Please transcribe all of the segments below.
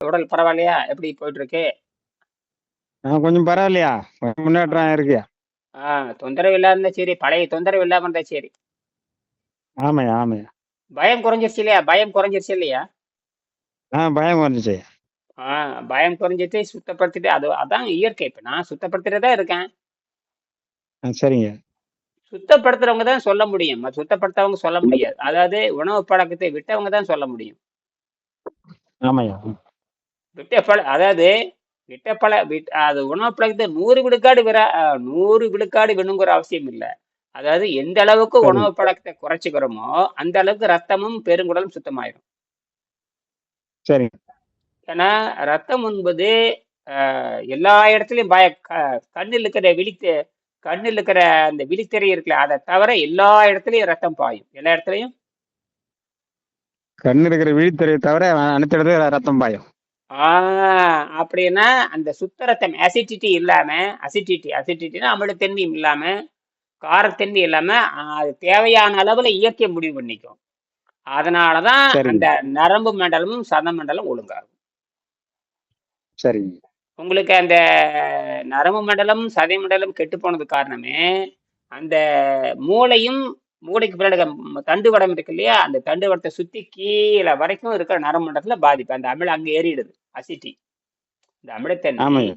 உடல் பரவாயில்லையா? எப்படி போயிட்டு இருக்கு கொஞ்சம் பரவாயில்லையா? முன்னேற்றம் இருக்கு. ஆ தொந்தரவு இல்லாம இருந்தா சரி. பழைய தொந்தரவு இல்லாம இருந்தா சரி. ஆமாய்யா ஆமாய்யா. பயம் குறைஞ்சிருச்சு இல்லையா? பயம் குறைஞ்சிருச்சு இல்லையா? ஆ பயம் வந்துச்சு ஆ பயம் குறைஞ்சிட்டு சுத்தப்படுத்திட்டு அது அதான் இயற்கை. இப்ப நான் சுத்தப்படுத்திட்டு தான் இருக்கேன். சரிங்க. சுத்தப்படுத்துறவங்க தான் சொல்ல முடியும். சுத்தப்படுத்தவங்க சொல்ல முடியாது. அதாவது உணவு பழக்கத்தை விட்டவங்க தான் சொல்ல முடியும். ஆமாய்யா. விட்ட பழ அதாவது விட்ட பழ விட் அது உணவு பழக்கத்தை நூறு விழுக்காடு விரா நூறு விழுக்காடு வேணுங்கிற அவசியம் இல்லை. அதாவது எந்த அளவுக்கு சரி. உணவு பழக்கத்தை குறைச்சிக்கிறோமோ அந்த அளவுக்கு ரத்தமும் பெருங்குடலும் சுத்தமாயிரும். சரிங்க ஏன்னா ரத்தம் என்பது எல்லா இடத்துலயும் பய க- கண்ணில் இருக்கிற விழித்து கண்ணில் இருக்கிற அந்த விழித்திரை இருக்குல்ல அதை தவிர எல்லா இடத்துலயும் ரத்தம் பாயும். எல்லா இடத்துலயும்? கண்ணு இருக்கிற விழித்துறையை தவிர அனைத்து இடத்துல ரத்தம் பாயும். ஆஹ் அப்படின்னா அந்த சுத்த ரத்தம் அசிடிட்டி இல்லாம அசிடிட்டி அசிடிட்டினா அமிலத்தன்மை இல்லாம காரத்தன்மை இல்லாம ஆஹ், அது தேவையான அளவுல இயற்கை முடிவு பண்ணிக்கும். அதனாலதான் சரிங்க. அந்த நரம்பு மண்டலமும் சத மண்டலம் ஒழுங்காகும். சரிங்க. உங்களுக்கு அந்த நரம்பு மண்டலம் சதை மண்டலம் கெட்டு போனது காரணமே அந்த மூளையும் மூளைக்கு பின்னாடி தண்டு வடம் இருக்கு இல்லையா? அந்த தண்டு வடத்தை சுத்தி கீழே வரைக்கும் இருக்கிற நரம்பு மண்டலத்துல பாதிப்பு. அந்த அமிலம் அங்க ஏறிடுது அசிட்டி. இந்த ஆமாய்யா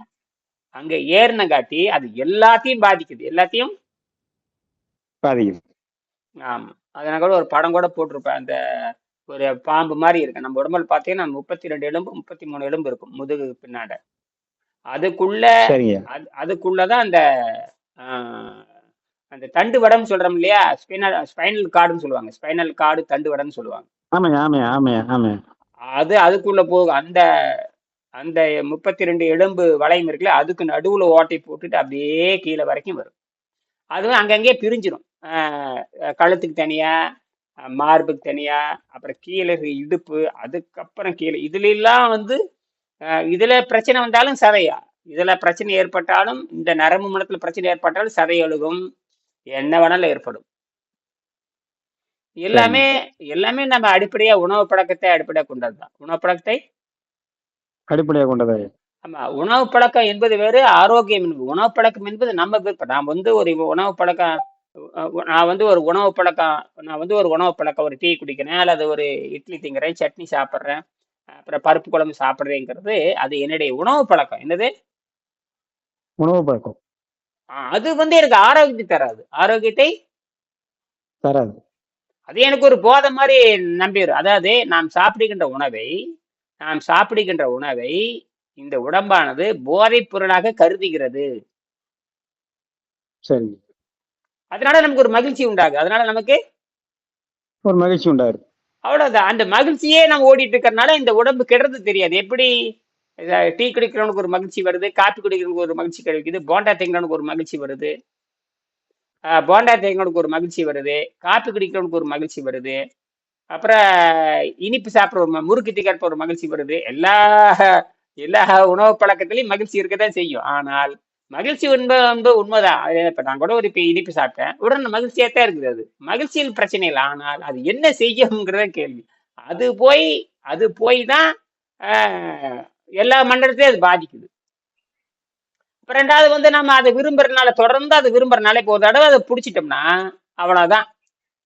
அங்க ஏறினங்காட்டி அது எல்லாத்தையும் பாதிக்குது. எல்லாத்தையும்? பாதிக்கும் ஆமா. அதை நான் கூட ஒரு படம் கூட போட்டிருப்பேன். அந்த ஒரு பாம்பு மாதிரி இருக்கு. நம்ம உடம்புல பார்த்தீங்கன்னா முப்பத்தி ரெண்டு எலும்பு முப்பத்தி மூணு எலும்பு இருக்கும் முதுகு பின்னாட. அதுக்குள்ள அதுக்குள்ளதான் அந்த அந்த தண்டு வடம்னு சொல்றோம் இல்லையா? ஸ்பைனல் ஸ்பைனல் கார்டுன்னு சொல்லுவாங்க. ஸ்பைனல் கார்டு தண்டு வடம்னு சொல்லுவாங்க. ஆமாய்யா ஆமாய்யா ஆமாய்யா ஆமாய்யா. அது அதுக்குள்ள போகும் அந்த அந்த முப்பத்தி ரெண்டு எலும்பு வளையம் இருக்குல்ல அதுக்கு நடுவுல ஓட்டை போட்டுட்டு அப்படியே கீழே வரைக்கும் வரும். அதுவும் அங்கங்கே பிரிஞ்சிரும். ஆஹ் கழுத்துக்கு தனியா மார்புக்கு தனியா அப்புறம் கீழே இருக்க இடுப்பு அதுக்கப்புறம் கீழே. இதுல எல்லாம் வந்து இதுல பிரச்சனை வந்தாலும் சதையா? இதுல பிரச்சனை ஏற்பட்டாலும் இந்த நரம்பு மண்டலத்துல பிரச்சனை ஏற்பட்டாலும் சதை அழுகும். என்ன வேணாலும் ஏற்படும். எல்லாமே எல்லாமே நம்ம அடிப்படையா உணவு பழக்கத்தை அடிப்படையாக கொண்டது தான் உணவு பழக்கத்தை? அடிப்படையாக கொண்டது? ஆமா உணவு பழக்கம் என்பது வேறு ஆரோக்கியம் என்பது. உணவு பழக்கம் என்பது நம்ம விருப்பம். நான் வந்து ஒரு உணவு பழக்கம் நான் வந்து ஒரு உணவு பழக்கம் நான் வந்து ஒரு உணவு பழக்கம் ஒரு டீ குடிக்கிறேன் அல்லது ஒரு இட்லி திங்கிறேன் சட்னி சாப்பிட்றேன் அப்புறம் பருப்பு குழம்பு சாப்பிட்றேங்கிறது அது என்னுடைய உணவு பழக்கம். என்னது? உணவு பழக்கம். அது வந்து எனக்கு ஆரோக்கியத்தை தராது. ஆரோக்கியத்தை தராது. அது எனக்கு ஒரு போதை மாதிரி நம்பிடும் அதாவது நாம் சாப்பிடுகின்ற உணவை நாம் சாப்பிடுகின்ற உணவை இந்த உடம்பானது போதைப் பொருளாக கருதுகிறது. சரிங்க அதனால நமக்கு ஒரு மகிழ்ச்சி உண்டாகுது. அதனால நமக்கு ஒரு மகிழ்ச்சி உண்டாரு அவ்வளவுதான். அந்த மகிழ்ச்சியே நம்ம ஓடிட்டு இருக்கறனால இந்த உடம்பு கெடுறது தெரியாது. எப்படி? டீ குடிக்கிறவனுக்கு ஒரு மகிழ்ச்சி வருது காப்பி குடிக்கிறவனுக்கு ஒரு மகிழ்ச்சி கிடைக்குது போண்டா தேங்கிறவனுக்கு ஒரு மகிழ்ச்சி வருது. போண்டா தேங்கிறவனுக்கு ஒரு மகிழ்ச்சி வருது காப்பி குடிக்கிறவனுக்கு ஒரு மகிழ்ச்சி வருது. அப்புறம் இனிப்பு சாப்பிட்ற ஒரு முறுக்கு திக்கிறப்ப ஒரு மகிழ்ச்சி வருது. எல்லா எல்லா உணவு பழக்கத்திலையும் மகிழ்ச்சி இருக்கதான் செய்யும். ஆனால் மகிழ்ச்சி உண்மை வந்து உண்மைதான். அது நான் கூட ஒரு இப்போ இனிப்பு சாப்பிட்டேன். உடனே மகிழ்ச்சியாக தான் இருக்குது அது. மகிழ்ச்சியில் பிரச்சனை இல்லை. ஆனால் அது என்ன செய்யுங்கிறத கேள்வி. அது போய் அது போய் தான் ஆஹ், எல்லா மண்டலத்தையும் அது பாதிக்குது. இப்போ ரெண்டாவது வந்து நம்ம அதை விரும்புறதுனால தொடர்ந்து அதை விரும்புறதுனால இப்போ ஒரு தடவை அதை பிடிச்சிட்டோம்னா அவ்வளவுதான்.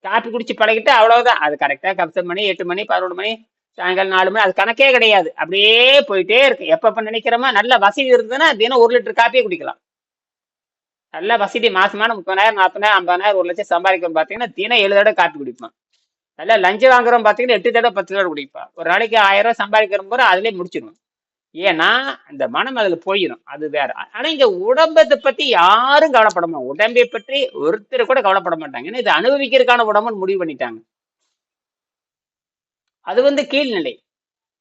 காப்பி குடிச்சு பழகிட்டு அவ்வளவுதான். அது கரெக்டா கப்சம் மணி எட்டு மணி பதினொன்று மணி சாயங்காலம் நாலு மணி அது கணக்கே கிடையாது. அப்படியே போயிட்டே இருக்கு. எப்பப்ப நினைக்கிறோமோ நல்ல வசதி இருந்ததுன்னா தினம் ஒரு லிட்டர் காப்பியே குடிக்கலாம். நல்ல வசதி. மாசமான முப்பதாயிரம் நாற்பதாயிரம் ஐம்பதாயிரம் ஒரு லட்சம் சம்பாதிக்கிறோம் பார்த்தீங்கன்னா தினம் ஏழு தடவை காப்பி குடிப்பான். நல்லா லஞ்சம் வாங்குறோம் பார்த்தீங்கன்னா எட்டு தடவை பத்து தடவை குடிப்பான். ஒரு நாளைக்கு ஆயிரம் ரூபாய் சம்பாதிக்கிற போது அதுலேயே முடிச்சிடும் ஏன்னா இந்த மனம் அதுல போயிடும் அது வேற. ஆனா இந்த உடம்பத்தை பத்தி யாரும் கவலைப்பட மாட்டாங்க உடம்பை பற்றி ஒருத்தர் கூட கவலைப்பட மாட்டாங்க. ஏன்னா இது அனுபவிக்கிறதுக்கான உடம்புன்னு முடிவு பண்ணிட்டாங்க. அது வந்து கீழ்நிலை.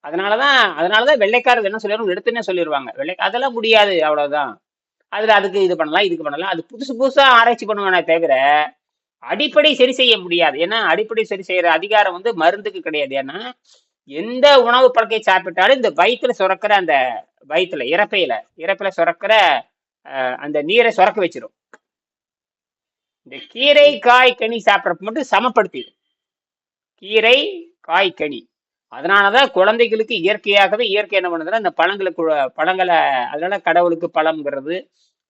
அதனாலதான் அதனாலதான் வெள்ளைக்காரர் என்ன சொல்லிடுவோம் எடுத்துன்னே சொல்லிடுவாங்க வெள்ளை அதெல்லாம் முடியாது. அவ்வளவுதான். அதுல அதுக்கு இது பண்ணலாம் இதுக்கு பண்ணலாம். அது புதுசு புதுசா ஆராய்ச்சி பண்ணுவானே தவிர அடிப்படை சரி செய்ய முடியாது. ஏன்னா அடிப்படை சரி செய்யற அதிகாரம் வந்து மருந்துக்கு கிடையாது. ஏன்னா எந்த உணவு பழக்கை சாப்பிட்டாலும் இந்த வயிற்றுல சுரக்கிற அந்த வயிற்றுல இறப்பையில இறப்பையில சுரக்கிற அஹ், அந்த நீரை சுரக்க வச்சிடும் இந்த கீரை காய் கனி சாப்பிட்றப்ப மட்டும் சமப்படுத்திடும் கீரை காய் கனி. அதனாலதான் குழந்தைகளுக்கு இயற்கையாகவே இயற்கை என்ன பண்ணுதுன்னா இந்த பழங்களுக்கு பழங்களை அதனால கடவுளுக்கு பழம்ங்கிறது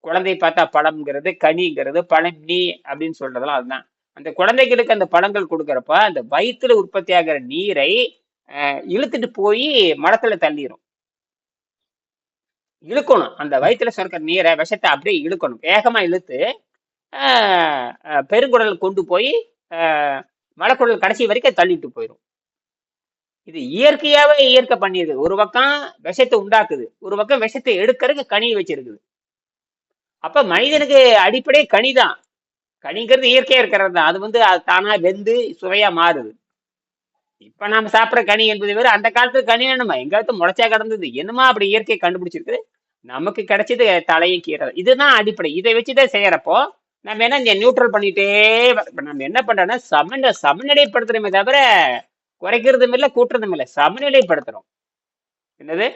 குழந்தை பார்த்தா பழம்ங்கிறது கனிங்கிறது பழனி அப்படின்னு சொல்றதெல்லாம் அதுதான். அந்த குழந்தைகளுக்கு அந்த பழங்கள் கொடுக்குறப்ப அந்த வயிற்றுல உற்பத்தி ஆகிற நீரை இழுத்துட்டு போய் மரத்துல தள்ளிரும். இழுக்கணும். அந்த வயிற்றுல சுரக்கிற நீரை விஷத்தை அப்படியே இழுக்கணும். வேகமா இழுத்து ஆஹ், பெருங்குடல் கொண்டு போய் ஆஹ், மலக்குடல் கடைசி வரைக்கும் தள்ளிட்டு போயிடும் இது இயற்கையாவே இயற்கை பண்ணிடுது ஒரு பக்கம் விஷத்தை உண்டாக்குது. ஒரு பக்கம் விஷத்தை எடுக்கிறதுக்கு கனி வச்சிருக்குது. அப்ப மனிதனுக்கு அடிப்படை கனிதான். கனிங்கிறது இயற்கையா இருக்கிறது தான். அது வந்து அது தானா வெந்து சுவையா மாறுது. இப்ப நாம சாப்பிடுற கனி என்பது வேறு. அந்த காலத்துல கனி வேணுமா? எங்காவது முளைச்சா கிடந்தது. என்னமா அப்படி இயற்கை கண்டுபிடிச்சிருக்குது? நமக்கு கிடைச்சது தலையும் கீரை இதுதான் அடிப்படை. இதை வச்சுதான் செய்யறப்போ நம்ம என்ன இங்க நியூட்ரல் பண்ணிட்டே நம்ம என்ன பண்றோம்னா சமநிலை சமநிலைப்படுத்துறோமே தவிர குறைக்கிறதும் இல்லை கூட்டுறதும் இல்லை. சமநிலைப்படுத்துறோம். என்னது?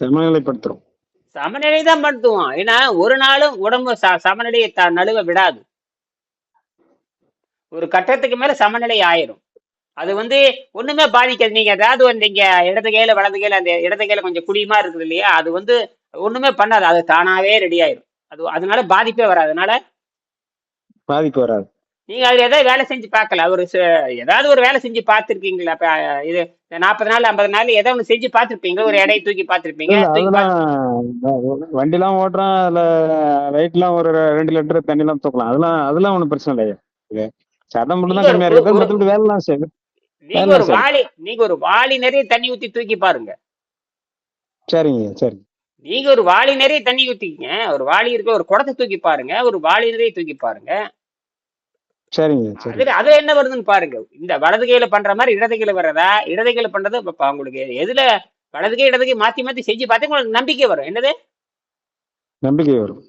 சமநிலைப்படுத்துறோம். சமநிலை தான் படுத்துவோம். ஏன்னா ஒரு நாளும் உடம்பு ச- சமநிலையை த நழுவ விடாது. ஒரு கட்டத்துக்கு மேல சமநிலை ஆயிரும். அது வந்து ஒண்ணுமே பாதிக்காது. நீங்க ஏதாவது வந்து இங்க இடது கையில வலது கையில அந்த இடது கையில கொஞ்சம் குழியுமா இருக்குது இல்லையா அது வந்து ஒண்ணுமே பண்ணாது. அது தானாவே ரெடி ஆயிரும். அது அதனால பாதிப்பே வராது. அதனால பாதிப்பு வராது. நீங்க அது ஏதாவது வேலை செஞ்சு பார்க்கல ஒரு ஏதாவது ஒரு வேலை செஞ்சு பார்த்துருக்கீங்களா? இது நாற்பது நாள் ஐம்பது நாள் ஏதோ ஒன்று செஞ்சு பார்த்துருப்பீங்க. ஒரு எடையை தூக்கி பார்த்துருப்பீங்க. வண்டிலாம் ஓட்டுறோம் அதுல வெயிட்லாம் ஒரு ரெண்டு லிட்டர் தண்ணிலாம் தூக்கலாம். அதெல்லாம் அதெல்லாம் ஒண்ணும் பிரச்சனை இல்லையா. சதம் மட்டும் தான் கம்மியா ஒரு- மற்றபடி வேலைலாம் செய்யுது நீங்க ஒரு வாளி நீங்க ஒரு வாளி நிறைய தண்ணி ஊத்தி தூக்கி பாருங்க. சரிங்க சரி. நீங்க ஒரு வாளி நிறைய தண்ணி ஊத்திக்கங்க. ஒரு வாளி இருக்க ஒரு குடத்தை தூக்கி பாருங்க. ஒரு வாளி நிறைய தூக்கி பாருங்க. சரிங்க சரி. அதுல என்ன வருதுன்னு பாருங்க. இந்த வலது கையில பண்ற மாதிரி இடது கையில வர்றதா? இடது கையில பண்றது இப்ப உங்களுக்கு எதுல வலது கை இடது கை மாத்தி மாத்தி செஞ்சு பார்த்தா உங்களுக்கு நம்பிக்கை வரும். என்னது? நம்பிக்கை வரும்.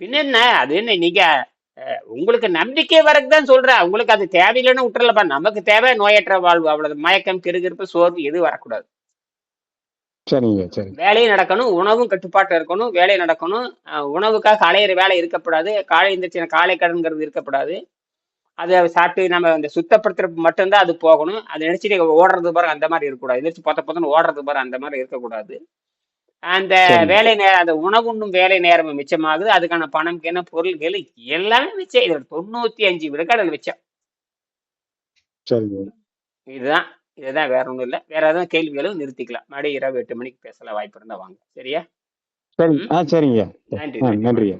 பின்ன என்ன? அது என்ன நீங்க உங்களுக்கு நம்பிக்கை வரக்கு தான் சொல்றேன் உங்களுக்கு அது தேவையில்லைன்னு விட்டுறலப்பா. நமக்கு தேவை நோயற்ற வாழ்வு. அவ்வளவு மயக்கம் கிருகிருப்பு சோர்வு எதுவும் வரக்கூடாது. சரிங்க சரி. வேலையும் நடக்கணும். உணவும் கட்டுப்பாட்டு இருக்கணும். வேலை நடக்கணும். உணவுக்காக அலையிற வேலை இருக்கப்படாது காலை எந்திரிச்சு காலை கடன்கிறது இருக்கப்படாது அதை சாப்பிட்டு நம்ம இந்த சுத்தப்படுத்துறது மட்டும்தான் அது போகணும். அதை நினைச்சிட்டு ஓடுறது பாரு அந்த மாதிரி இருக்கக்கூடாது. எந்திரிச்சு பொத்த பொத்தன்னு ஓடுறது பாரு அந்த மாதிரி இருக்கக்கூடாது. அந்த சரிங்க வேலை நேரம் அந்த உணவுண்ணும் வேலை நேரமும் மிச்சமாகுது. அதுக்கான பணம் என்ன பொருள்கள் எல்லாமே மிச்சம். இதுல தொண்ணூத்தி அஞ்சு விழுக்காடு மிச்சம். சரிங்க இதுதான். இதுதான் வேற ஒண்ணும் இல்லை. வேற எதுவும் கேள்விகளும் நிறுத்திக்கலாம். மறுபடியும் இரவு எட்டு மணிக்கு பேசலாம் வாய்ப்பு இருந்தா வாங்க. சரியா? சரி. ஆ சரிங்க. நன்றி நன்றி.